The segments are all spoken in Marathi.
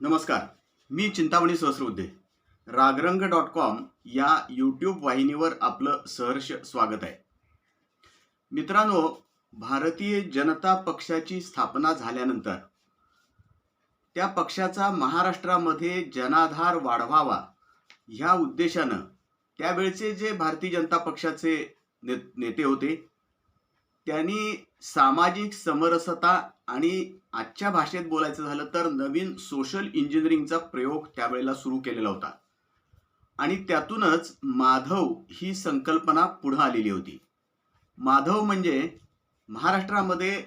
नमस्कार मी चिंतामणी सहस्रबुद्धे. रागरंग डॉट कॉम या यूट्यूब वाहिनीवर आपलं सहर्ष स्वागत आहे. मित्रांनो भारतीय जनता पक्षाची स्थापना झाल्यानंतर त्या पक्षाचा महाराष्ट्रामध्ये जनाधार वाढवावा ह्या उद्देशानं त्यावेळचे जे भारतीय जनता पक्षाचे ने नेते होते त्यांनी सामाजिक समरसता आणि आजच्या भाषेत बोलायचं झालं तर नवीन सोशल इंजिनिअरिंगचा प्रयोग त्यावेळेला सुरू केलेला होता. आणि त्यातूनच माधव ही संकल्पना पुढं आलेली होती. माधव म्हणजे महाराष्ट्रामध्ये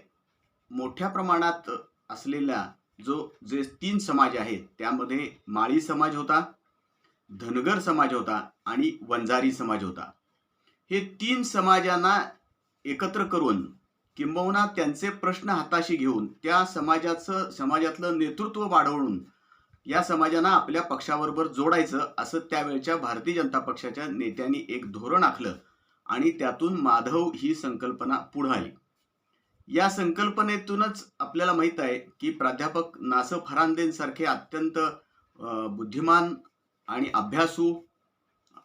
मोठ्या प्रमाणात असलेला जो जे तीन समाज आहेत त्यामध्ये माळी समाज होता धनगर समाज होता आणि वंजारी समाज होता. हे तीन समाजांना एकत्र करून किंबहुना त्यांचे प्रश्न हाताशी घेऊन त्या समाजाचं समाजातलं नेतृत्व वाढवून या समाजांना आपल्या पक्षाबरोबर जोडायचं असं त्यावेळच्या भारतीय जनता पक्षाच्या नेत्यांनी एक धोरण आखलं आणि त्यातून माधव ही संकल्पना पुढे आली. या संकल्पनेतूनच आपल्याला माहीत आहे की प्राध्यापक नास फरांदेंसारखे अत्यंत बुद्धिमान आणि अभ्यासू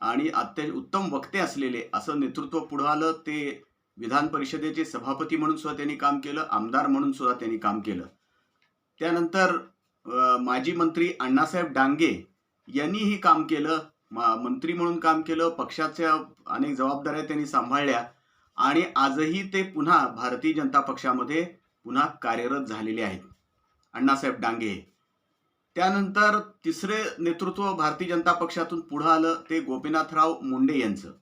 आणि अत्य उत्तम वक्ते असलेले असं नेतृत्व पुढं आलं ते विधान परिषदेचे सभापती म्हणून सुद्धा त्यांनी काम केलं आमदार म्हणून सुद्धा त्यांनी काम केलं त्यानंतर माजी मंत्री अण्णासाहेब डांगे यांनीही काम केलं मा- मंत्री म्हणून काम केलं पक्षाच्या अनेक जबाबदाऱ्या त्यांनी सांभाळल्या आणि आजही ते पुन्हा भारतीय जनता पक्षामध्ये पुन्हा कार्यरत झालेले आहेत अण्णासाहेब डांगे हे. त्यानंतर तिसरे नेतृत्व भारतीय जनता पक्षातून पुढं आलं ते गोपीनाथराव मुंडे यांचं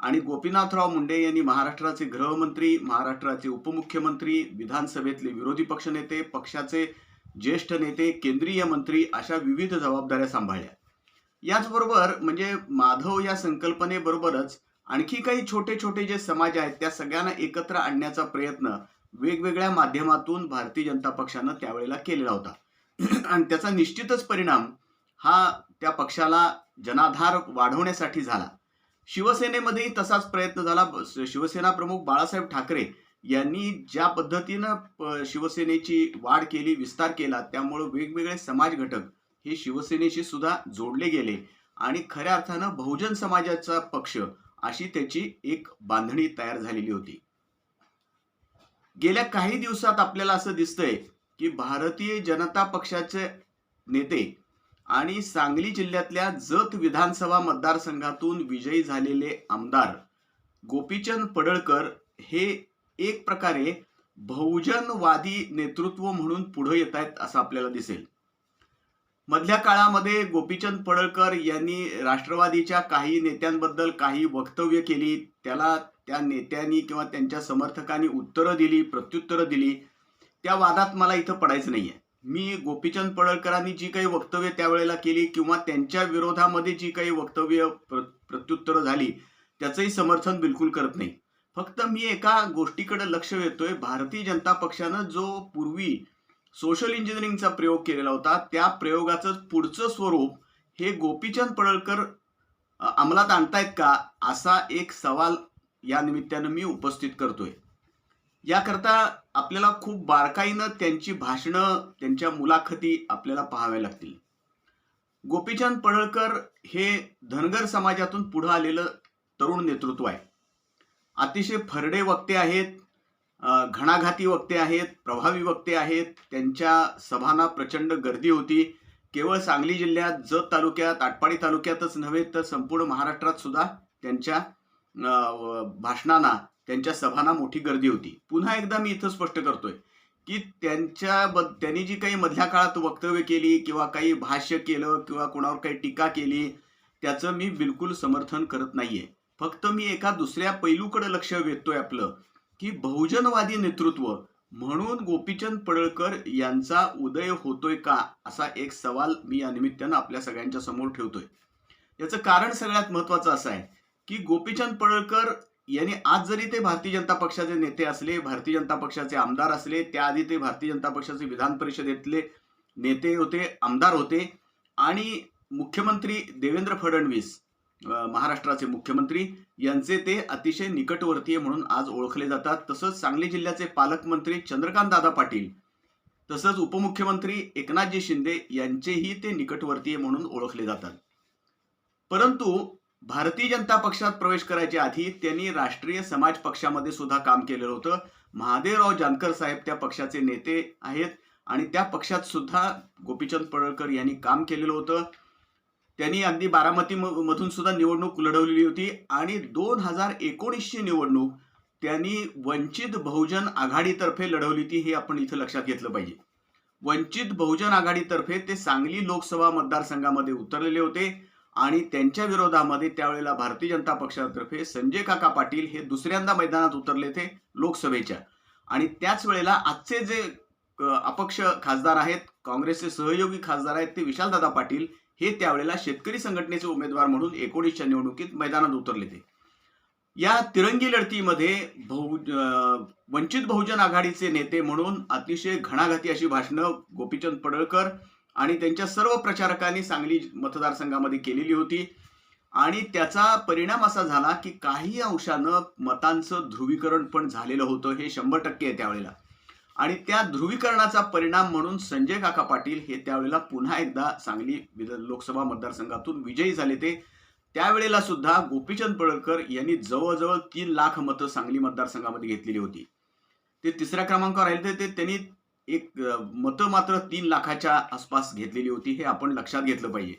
आणि गोपीनाथराव मुंडे यांनी महाराष्ट्राचे गृहमंत्री महाराष्ट्राचे उपमुख्यमंत्री विधानसभेतले विरोधी पक्षनेते पक्षाचे ज्येष्ठ नेते केंद्रीय मंत्री अशा विविध जबाबदाऱ्या सांभाळल्या. याचबरोबर म्हणजे माधव या संकल्पनेबरोबरच आणखी काही छोटे छोटे जे समाज आहेत त्या सगळ्यांना एकत्र आणण्याचा प्रयत्न वेगवेगळ्या माध्यमातून भारतीय जनता पक्षानं त्यावेळेला केलेला होता. आणि त्याचा निश्चितच परिणाम हा त्या पक्षाला जनाधार वाढवण्यासाठी झाला. शिवसेनेमध्येही तसाच प्रयत्न झाला. शिवसेना प्रमुख बाळासाहेब ठाकरे यांनी ज्या पद्धतीनं शिवसेनेची वाढ केली विस्तार केला त्यामुळं वेगवेगळे समाज घटक हे शिवसेनेशी सुद्धा जोडले गेले. आणि खऱ्या अर्थानं बहुजन समाजाचा पक्ष अशी त्याची एक बांधणी तयार झालेली होती. गेल्या काही दिवसात आपल्याला असं दिसतंय की भारतीय जनता पक्षाचे नेते आणि सांगली जिल्ह्यातल्या जत विधानसभा मतदारसंघातून विजयी झालेले आमदार गोपीचंद पडळकर हे एक प्रकारे बहुजनवादी नेतृत्व म्हणून पुढे येत आहेत असं आपल्याला दिसेल. मधल्या काळामध्ये गोपीचंद पडळकर यांनी राष्ट्रवादीच्या काही नेत्यांबद्दल काही वक्तव्य केली. त्याला त्या नेत्यांनी किंवा त्यांच्या समर्थकांनी उत्तरं दिली प्रत्युत्तरं दिली. त्या वादात मला इथं पडायचं नाही आहे मी गोपीचंद पडळकरांनी जी काही वक्तव्य त्यावेळेला केली किंवा त्यांच्या विरोधामध्ये जी काही वक्तव्य प्र प्रत्युत्तरं झाली त्याचंही समर्थन बिलकुल करत नाही. फक्त मी एका गोष्टीकडे लक्ष वेधतोय. भारतीय जनता पक्षानं जो पूर्वी सोशल इंजिनिअरिंगचा प्रयोग केलेला होता त्या प्रयोगाचं पुढचं स्वरूप हे गोपीचंद पडळकर अंमलात आणतायत का असा एक सवाल या निमित्तानं मी उपस्थित करतोय. याकरता आपल्याला खूप बारकाईनं त्यांची भाषणं त्यांच्या मुलाखती आपल्याला पाहाव्या लागतील. गोपीचंद पडळकर हे धनगर समाजातून पुढं आलेलं तरुण नेतृत्व आहे. अतिशय फरडे वक्ते आहेत घणाघाती वक्ते आहेत प्रभावी वक्ते आहेत. त्यांच्या सभांना प्रचंड गर्दी होती. केवळ सांगली जिल्ह्यात जत तालुक्यात आटपाडी तालुक्यातच नव्हे तर संपूर्ण महाराष्ट्रात सुद्धा त्यांच्या भाषणांना त्यांच्या सभांना मोठी गर्दी होती. पुन्हा एकदा मी इथं स्पष्ट करतोय की त्यांच्या बद त्यांनी जी काही मधल्या काळात वक्तव्य केली किंवा काही भाष्य केलं किंवा कोणावर काही टीका केली त्याचं मी बिलकुल समर्थन करत नाहीये. फक्त मी एका दुसऱ्या पैलूकडे लक्ष वेधतोय आपलं की बहुजनवादी नेतृत्व म्हणून गोपीचंद पडळकर यांचा उदय होतोय का असा एक सवाल मी या निमित्तानं आपल्या सगळ्यांच्या समोर ठेवतोय. याचं कारण सगळ्यात महत्वाचं असं आहे की गोपीचंद पडळकर यांनी आज जरी ते भारतीय जनता पक्षाचे नेते असले भारतीय जनता पक्षाचे आमदार असले त्याआधी ते भारतीय जनता पक्षाचे विधान परिषदेतले नेते होते आमदार होते आणि मुख्यमंत्री देवेंद्र फडणवीस महाराष्ट्राचे मुख्यमंत्री यांचे ते अतिशय निकटवर्तीय म्हणून आज ओळखले जातात. तसंच सांगली जिल्ह्याचे पालकमंत्री चंद्रकांत दादा पाटील तसंच उपमुख्यमंत्री एकनाथजी शिंदे यांचेही ते निकटवर्तीय म्हणून ओळखले जातात. परंतु भारतीय जनता पक्षात प्रवेश करायच्या आधी त्यांनी राष्ट्रीय समाज पक्षामध्ये सुद्धा काम केलेलं होतं. महादेवराव जानकर साहेब त्या पक्षाचे नेते आहेत आणि त्या पक्षात सुद्धा गोपीचंद पडळकर यांनी काम केलेलं होतं. त्यांनी अगदी बारामती मधून सुद्धा निवडणूक लढवलेली होती आणि दोन हजार एकोणीसची निवडणूक त्यांनी वंचित बहुजन आघाडीतर्फे लढवली होती हे आपण इथं लक्षात घेतलं पाहिजे. वंचित बहुजन आघाडीतर्फे ते सांगली लोकसभा मतदारसंघामध्ये उतरलेले होते. आणि त्यांच्या विरोधामध्ये त्यावेळेला भारतीय जनता पक्षातर्फे संजय काका पाटील हे दुसऱ्यांदा मैदानात उतरले ते लोकसभेच्या. आणि त्याच वेळेला आजचे जे अपक्ष खासदार आहेत काँग्रेसचे सहयोगी खासदार आहेत ते विशालदादा पाटील हे त्यावेळेला शेतकरी संघटनेचे उमेदवार म्हणून एकोणीसच्या निवडणुकीत मैदानात उतरले ते या तिरंगी लढतीमध्ये बहु वंचित बहुजन आघाडीचे नेते म्हणून अतिशय घणाघाती अशी भाषणं गोपीचंद पडळकर आणि त्यांच्या सर्व प्रचारकांनी सांगली मतदारसंघामध्ये केलेली होती. आणि त्याचा परिणाम असा झाला की काही अंशानं मतांचं ध्रुवीकरण पण झालेलं होतं. हे शंभर टक्के आहे त्यावेळेला. आणि त्या ध्रुवीकरणाचा परिणाम म्हणून संजय काका पाटील हे त्यावेळेला पुन्हा एकदा सांगली विध- लोकसभा मतदारसंघातून विजयी झाले ते. त्यावेळेला सुद्धा गोपीचंद पडळकर यांनी जवळजवळ तीन लाख मतं सांगली मतदारसंघामध्ये घेतलेली होती. ते तिसऱ्या क्रमांकावर राहिले ते त्यांनी एक मतं मात्र तीन लाखाच्या आसपास घेतलेली होती हे आपण लक्षात घेतलं पाहिजे.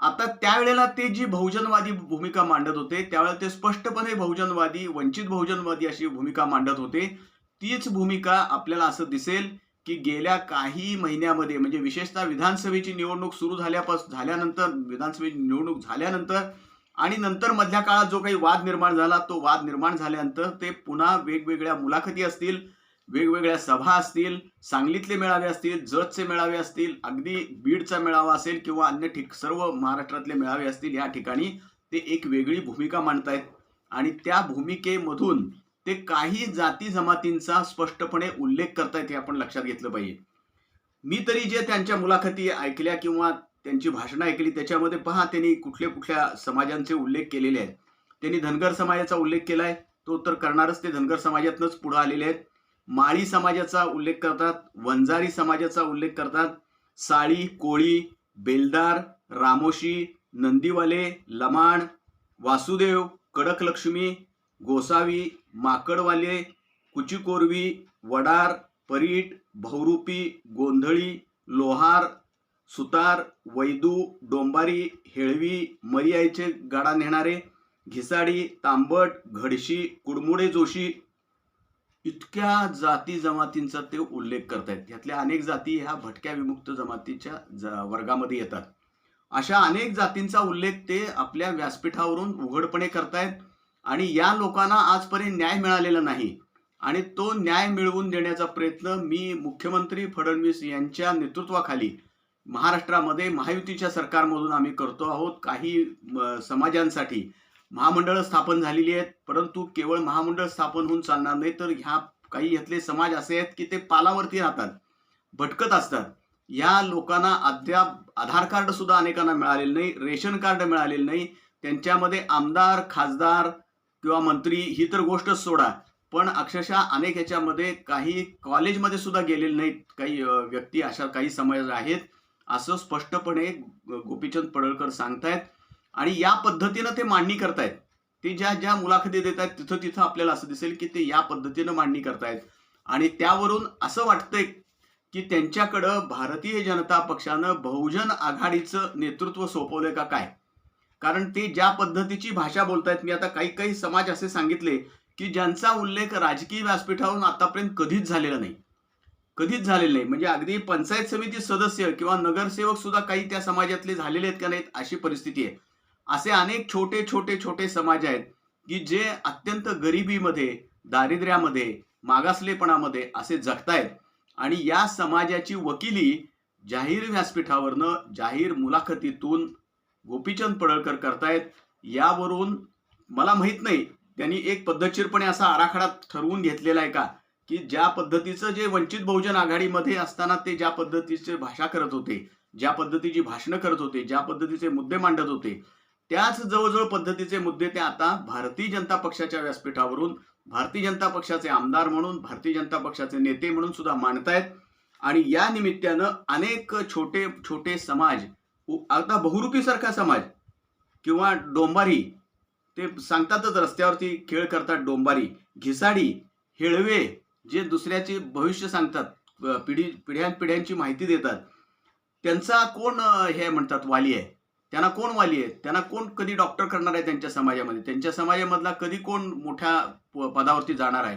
आता त्यावेळेला ते जी बहुजनवादी भूमिका मांडत होते त्यावेळेला ते स्पष्टपणे बहुजनवादी वंचित बहुजनवादी अशी भूमिका मांडत होते. तीच भूमिका आपल्याला असं दिसेल की गेल्या काही महिन्यामध्ये म्हणजे विशेषतः विधानसभेची निवडणूक सुरू झाल्यापासून झाल्यानंतर विधानसभेची निवडणूक झाल्यानंतर आणि नंतर मधल्या काळात जो काही वाद निर्माण झाला तो वाद निर्माण झाल्यानंतर ते पुन्हा वेगवेगळ्या मुलाखती असतील वेगवेगळ्या सभा असतील सांगलीतले मेळावे असतील जतचे मेळावे असतील अगदी बीडचा मेळावा असेल किंवा अन्य ठिक सर्व महाराष्ट्रातले मेळावे असतील या ठिकाणी ते एक वेगळी भूमिका मांडतायत. आणि त्या भूमिकेमधून ते काही जाती जमातींचा स्पष्टपणे उल्लेख करतायत हे आपण लक्षात घेतलं पाहिजे. मी तरी जे त्यांच्या मुलाखती ऐकल्या किंवा त्यांची भाषणं ऐकली त्याच्यामध्ये पहा त्यांनी कुठल्या कुठल्या समाजांचे उल्लेख केलेले आहेत. त्यांनी धनगर समाजाचा उल्लेख केला आहे तो तर करणारच ते धनगर समाजातनंच पुढं आलेले आहेत. माळी समाजाचा उल्लेख करतात वंजारी समाजाचा उल्लेख करतात साळी कोळी बेलदार रामोशी नंदीवाले लमाण वासुदेव कडकलक्ष्मी गोसावी माकडवाले कुचिकोरवी वडार परीट भौरूपी गोंधळी लोहार सुतार वैदू डोंबारी हेळवी मरियाईचे गाडा नेणारे घिसाडी तांबट घडशी कुडमुडे जोशी इतक्या जाती जमातींचा ते उल्लेख करतायत. यातल्या अनेक जाती ह्या भटक्या विमुक्त जमातीच्या ज- वर्गामध्ये येतात. अशा अनेक जातींचा उल्लेख ते आपल्या व्यासपीठावरून उघडपणे करतायत आणि या लोकांना आजपर्यंत न्याय मिळालेला नाही आणि तो न्याय मिळवून देण्याचा प्रयत्न मी मुख्यमंत्री फडणवीस यांच्या नेतृत्वाखाली महाराष्ट्रामध्ये महायुतीच्या सरकारमधून आम्ही करतो आहोत. काही समाजांसाठी महामंडळ स्थापन झालेली आहेत. परंतु केवळ महामंडळ स्थापन होऊन चालणार नाही तर ह्या काही यातले समाज असे आहेत की ते पालावरती राहतात भटकत असतात. या लोकांना अद्याप आधार कार्ड सुद्धा अनेकांना मिळालेलं नाही रेशन कार्ड मिळालेलं नाही. त्यांच्यामध्ये आमदार खासदार किंवा मंत्री ही तर गोष्टच सोडा. पण अक्षरशः अनेक याच्यामध्ये काही कॉलेजमध्ये सुद्धा गेलेले नाहीत. काही व्यक्ती अशा काही समाज आहेत. असं स्पष्टपणे गोपीचंद पडळकर सांगतायत. आणि या पद्धतीनं ते मांडणी करतायत. ते ज्या ज्या मुलाखती देत आहेत तिथं तिथं आपल्याला असं दिसेल की ते या पद्धतीनं मांडणी करतायत. आणि त्यावरून असं वाटतंय की त्यांच्याकडं भारतीय जनता पक्षानं बहुजन आघाडीचं नेतृत्व सोपवलंय का काय? कारण ते ज्या पद्धतीची भाषा बोलतायत मी आता काही काही समाज असे सांगितले की ज्यांचा उल्लेख राजकीय व्यासपीठावरून आतापर्यंत कधीच झालेला नाही. कधीच झालेलं नाही. म्हणजे अगदी पंचायत समिती सदस्य किंवा नगरसेवक सुद्धा काही त्या समाजातले झालेले आहेत का नाहीत अशी परिस्थिती आहे. असे अनेक छोटे छोटे छोटे समाज आहेत की जे अत्यंत गरिबीमध्ये दारिद्र्यामध्ये मागासलेपणामध्ये असे जगतायत. आणि या समाजाची वकिली जाहीर व्यासपीठावरनं जाहीर मुलाखतीतून गोपीचंद पडळकर करतायत. यावरून मला माहीत नाही त्यांनी एक पद्धतशीरपणे असा आराखडा ठरवून घेतलेला आहे का? की ज्या पद्धतीचं जे वंचित बहुजन आघाडीमध्ये असताना ते ज्या पद्धतीचे भाषा करत होते ज्या पद्धतीची भाषणं करत होते ज्या पद्धतीचे मुद्दे मांडत होते त्याच जवळजवळ पद्धतीचे मुद्दे ते आता भारतीय जनता पक्षाच्या व्यासपीठावरून भारतीय जनता पक्षाचे आमदार म्हणून भारतीय जनता पक्षाचे नेते म्हणून सुद्धा मांडतायत. आणि या निमित्तानं अनेक छोटे छोटे समाज उ- आता बहुरूपीसारखा समाज किंवा डोंबारी ते सांगतातच रस्त्यावरती खेळ करतात डोंबारी घिसाडी हेळवे जे दुसऱ्याचे भविष्य सांगतात पिढी पिढी पिढ्यानपिढ्यांची माहिती देतात. त्यांचा कोण हे म्हणतात वाली आहे? त्यांना कोण वाली आहेत? त्यांना कोण कधी डॉक्टर करणार आहे त्यांच्या समाजामध्ये? त्यांच्या समाजामधला कधी कोण मोठ्या प- पदावरती जाणार आहे?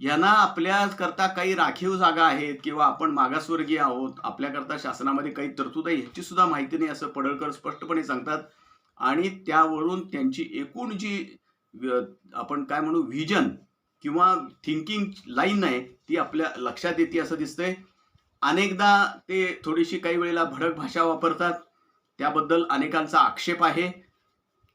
यांना आपल्याकरता काही राखीव जागा आहेत किंवा आपण मागासवर्गीय आहोत आपल्याकरता शासनामध्ये काही तरतूद आहे ह्याची सुद्धा माहिती नाही असं पडळकर स्पष्टपणे सांगतात. आणि त्यावरून त्यांची एकूण जी व्य- आपण काय म्हणू व्हिजन किंवा थिंकिंग लाईन आहे ती आपल्या लक्षात येते असं दिसतंय. अनेकदा ते थोडीशी काही वेळेला भडक भाषा वापरतात. त्याबद्दल अनेकांचा आक्षेप आहे.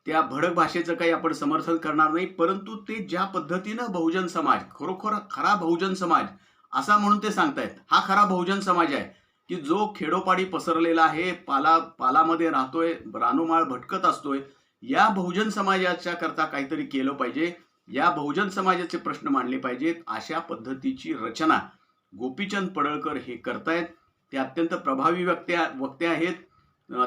त्या भडक भाषेचं काही आपण समर्थन करणार नाही परंतु ते ज्या पद्धतीनं बहुजन समाज खरोखर खरा बहुजन समाज असा म्हणून ते सांगतायत हा खरा बहुजन समाज आहे की जो खेडोपाडी पसरलेला आहे पाला पालामध्ये राहतोय रानोमाळ भटकत असतोय या बहुजन समाजाच्या करता काहीतरी केलं पाहिजे या बहुजन समाजाचे प्रश्न मांडले पाहिजेत अशा पद्धतीची रचना गोपीचंद पडळकर हे करतायत. ते अत्यंत प्रभावी व्यक्त्या वक्ते आहेत.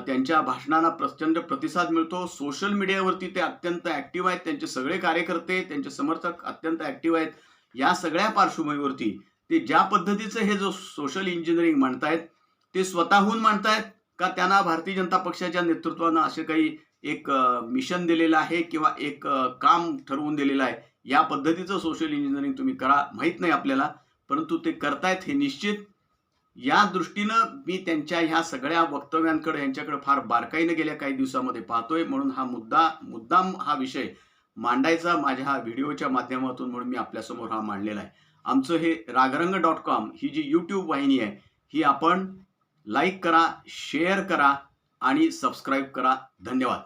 त्यांच्या भाषणांना प्रचंड प्रतिसाद मिळतो. सोशल मीडियावरती ते अत्यंत ऍक्टिव्ह आहेत. त्यांचे सगळे कार्यकर्ते त्यांचे समर्थक अत्यंत ऍक्टिव्ह आहेत. या सगळ्या पार्श्वभूमीवरती ते ज्या पद्धतीचं हे जो सोशल इंजिनिअरिंग म्हणतायत ते स्वतःहून म्हणतायत का त्यांना भारतीय जनता पक्षाच्या नेतृत्वानं असे काही एक मिशन दिलेलं आहे किंवा एक काम ठरवून दिलेलं आहे? या पद्धतीचं सोशल इंजिनिअरिंग तुम्ही करा. माहीत नाही आपल्याला परंतु ते करतायत हे निश्चित. या दृष्टीनं मी त्यांच्या ह्या सगळ्या वक्तव्यांकडे यांच्याकडे फार बारकाईनं गेल्या काही दिवसामध्ये पाहतोय. म्हणून हा मुद्दा मुद्दाम हा विषय मांडायचा माझ्या हा व्हिडिओच्या माध्यमातून म्हणून मी आपल्यासमोर हा मांडलेला आहे. आमचं हे रागरंग डॉट कॉम ही जी यूट्यूब वाहिनी आहे ही आपण लाईक करा शेअर करा आणि सबस्क्राईब करा. धन्यवाद.